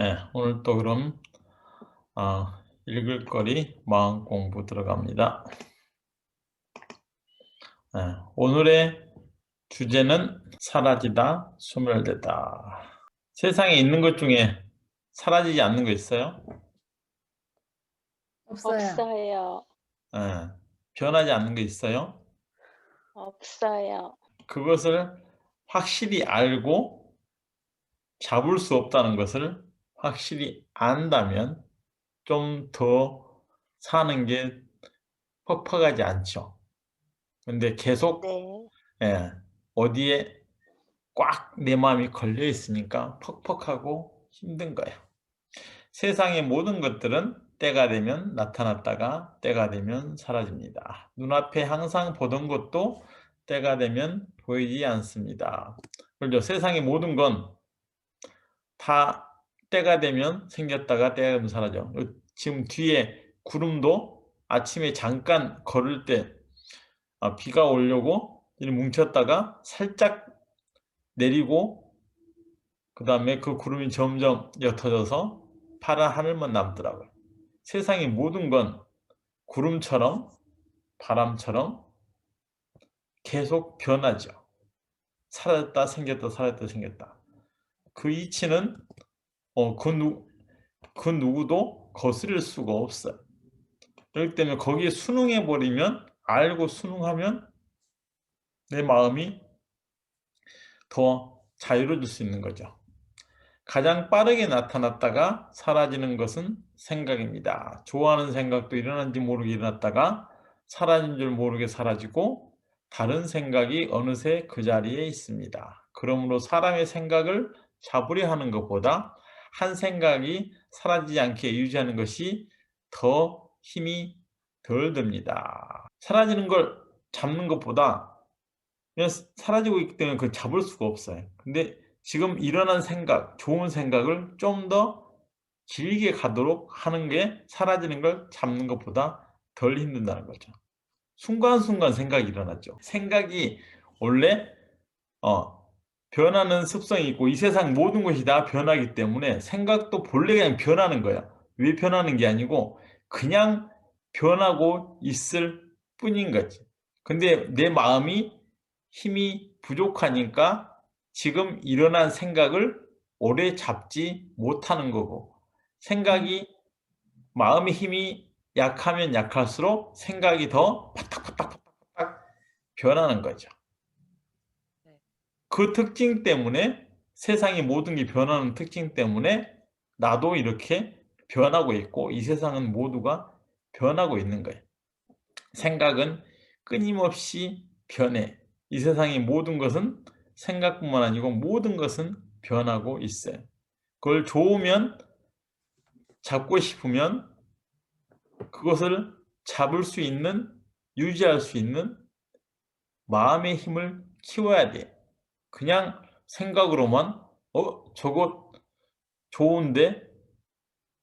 예, 오늘 또 그럼 어, 읽을 거리 마음 공부 들어갑니다. 예, 오늘의 주제는 사라지다, 소멸되다. 세상에 있는 것 중에 사라지지 않는 거 있어요? 없어요. 없어요. 예, 변하지 않는 거 있어요? 없어요. 그것을 확실히 알고 잡을 수 없다는 것을 확실히 안다면 좀 더 사는 게 퍽퍽하지 않죠. 근데 계속 네. 예, 어디에 꽉 내 마음이 걸려 있으니까 퍽퍽하고 힘든 거예요. 세상의 모든 것들은 때가 되면 나타났다가 때가 되면 사라집니다. 눈앞에 항상 보던 것도 때가 되면 보이지 않습니다. 그렇죠? 세상의 모든 건 다 때가 되면 생겼다가 때가 되면 사라져. 지금 뒤에 구름도 아침에 잠깐 걸을 때 아, 비가 오려고 뭉쳤다가 살짝 내리고 그 다음에 그 구름이 점점 옅어져서 파란 하늘만 남더라고요. 세상의 모든 건 구름처럼 바람처럼 계속 변하죠. 사라졌다 생겼다 사라졌다 생겼다. 그 이치는 어, 그, 누, 그 누구도 거스릴 수가 없어요. 그렇기 때문에 거기에 순응해 버리면 알고 순응하면 내 마음이 더 자유로워질 수 있는 거죠. 가장 빠르게 나타났다가 사라지는 것은 생각입니다. 좋아하는 생각도 일어난지 모르게 일어났다가 사라진 줄 모르게 사라지고 다른 생각이 어느새 그 자리에 있습니다. 그러므로 사람의 생각을 잡으려 하는 것보다 한 생각이 사라지지 않게 유지하는 것이 더 힘이 덜 듭니다. 사라지는 걸 잡는 것보다 그냥 사라지고 있기 때문에 그걸 잡을 수가 없어요. 근데 지금 일어난 생각, 좋은 생각을 좀 더 길게 가도록 하는 게 사라지는 걸 잡는 것보다 덜 힘든다는 거죠. 순간순간 생각이 일어났죠. 생각이 원래 어, 변하는 습성이 있고 이 세상 모든 것이 다 변하기 때문에 생각도 본래 그냥 변하는 거야. 왜 변하는 게 아니고 그냥 변하고 있을 뿐인 거지. 근데 내 마음이 힘이 부족하니까 지금 일어난 생각을 오래 잡지 못하는 거고 생각이 마음의 힘이 약하면 약할수록 생각이 더 파닥파닥 파닥 변하는 거죠. 그 특징 때문에 세상의 모든 게 변하는 특징 때문에 나도 이렇게 변하고 있고 이 세상은 모두가 변하고 있는 거예요. 생각은 끊임없이 변해. 이 세상의 모든 것은 생각뿐만 아니고 모든 것은 변하고 있어요. 그걸 좋으면 잡고 싶으면 그것을 잡을 수 있는 유지할 수 있는 마음의 힘을 키워야 돼. 그냥 생각으로만 어 저거 좋은데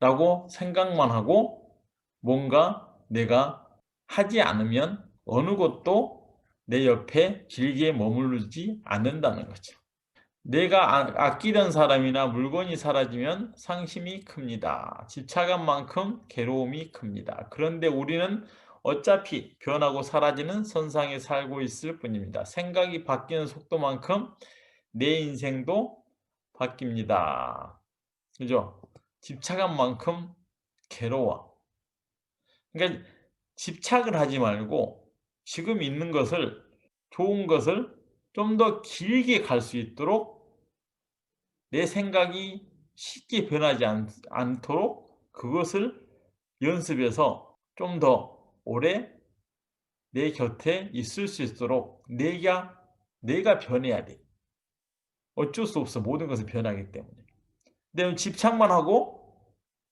라고 생각만 하고 뭔가 내가 하지 않으면 어느 것도 내 옆에 길게 머무르지 않는다는 거죠. 내가 아, 아끼던 사람이나 물건이 사라지면 상심이 큽니다. 집착한 만큼 괴로움이 큽니다. 그런데 우리는 어차피 변하고 사라지는 선상에 살고 있을 뿐입니다. 생각이 바뀌는 속도만큼 내 인생도 바뀝니다. 그죠? 집착한 만큼 괴로워. 그러니까 집착을 하지 말고 지금 있는 것을 좋은 것을 좀 더 길게 갈 수 있도록 내 생각이 쉽게 변하지 않, 않도록 그것을 연습해서 좀더 오래 내 곁에 있을 수 있도록 내가 내가 변해야 돼. 어쩔 수 없어. 모든 것은 변하기 때문에. 근데 집착만 하고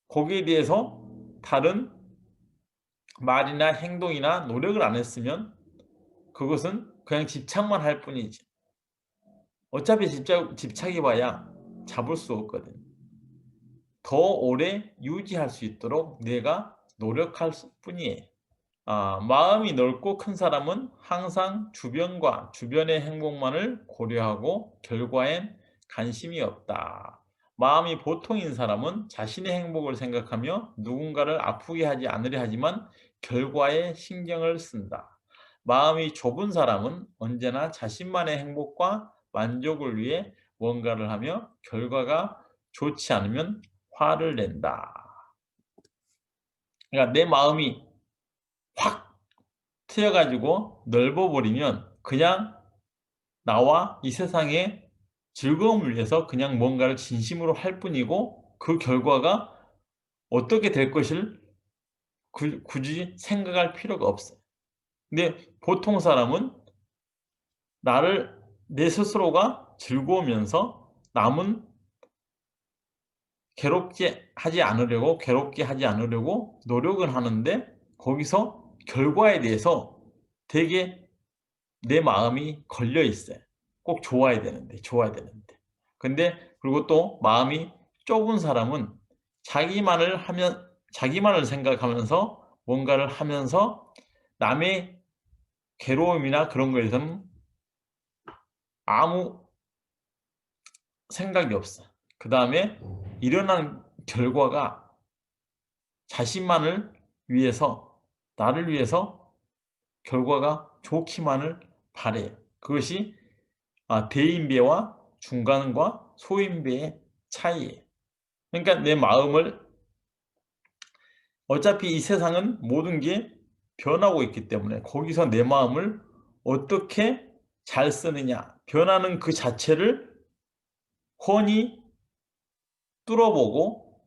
거기에 대해서 다른 말이나 행동이나 노력을 안 했으면 그것은 그냥 집착만 할 뿐이지. 어차피 집착, 집착이 봐야 잡을 수 없거든. 더 오래 유지할 수 있도록 내가 노력할 뿐이에요. 아, 마음이 넓고 큰 사람은 항상 주변과 주변의 행복만을 고려하고 결과엔 관심이 없다. 마음이 보통인 사람은 자신의 행복을 생각하며 누군가를 아프게 하지 않으려 하지만 결과에 신경을 쓴다. 마음이 좁은 사람은 언제나 자신만의 행복과 만족을 위해 뭔가를 하며 결과가 좋지 않으면 화를 낸다. 그러니까 내 마음이 확 트여가지고 넓어버리면 그냥 나와 이 세상에 즐거움을 위해서 그냥 뭔가를 진심으로 할 뿐이고 그 결과가 어떻게 될 것을 구- 굳이 생각할 필요가 없어요. 근데 보통 사람은 나를 내 스스로가 즐거우면서 남은 괴롭게 하지 않으려고 괴롭게 하지 않으려고 노력은 하는데 거기서 결과에 대해서 되게 내 마음이 걸려 있어요. 꼭 좋아야 되는데 좋아야 되는데. 근데 그리고 또 마음이 좁은 사람은 자기만을 하면 자기만을 생각하면서 뭔가를 하면서 남의 괴로움이나 그런 거에 대해서는 아무 생각이 없어. 그 다음에 일어난 결과가 자신만을 위해서 나를 위해서 결과가 좋기만을 바래요. 그것이 아, 대인배와 중간과 소인배의 차이예요. 그러니까 내 마음을 어차피 이 세상은 모든 게 변하고 있기 때문에 거기서 내 마음을 어떻게 잘 쓰느냐 변하는 그 자체를 훤히 뚫어보고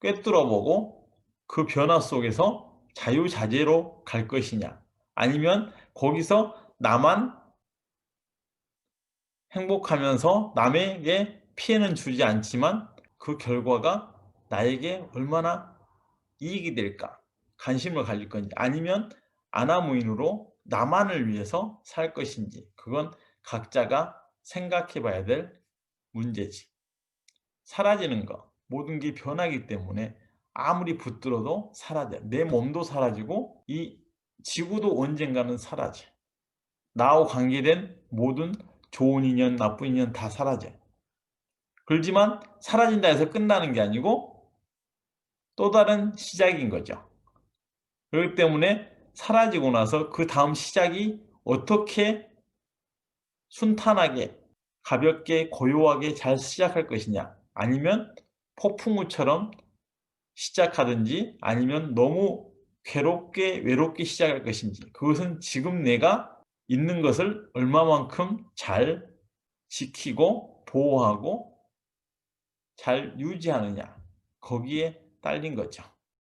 꿰뚫어보고 그 변화 속에서 자유자재로 갈 것이냐? 아니면 거기서 나만 행복하면서 남에게 피해는 주지 않지만 그 결과가 나에게 얼마나 이익이 될까? 관심을 가질 건지 아니면 아나무인으로 나만을 위해서 살 것인지 그건 각자가 생각해 봐야 될 문제지. 사라지는 거 모든 게 변하기 때문에 아무리 붙들어도 사라져 내 몸도 사라지고 이 지구도 언젠가는 사라져 나하고 관계된 모든 좋은 인연 나쁜 인연 다 사라져 그렇지만 사라진다 해서 끝나는 게 아니고 또 다른 시작인 거죠. 그렇기 때문에 사라지고 나서 그 다음 시작이 어떻게 순탄하게 가볍게 고요하게 잘 시작할 것이냐? 아니면 폭풍우처럼 시작하든지 아니면 너무 괴롭게 외롭게 시작할 것인지 그것은 지금 내가 있는 것을 얼마만큼 잘 지키고 보호하고 잘 유지하느냐 거기에 딸린 거죠.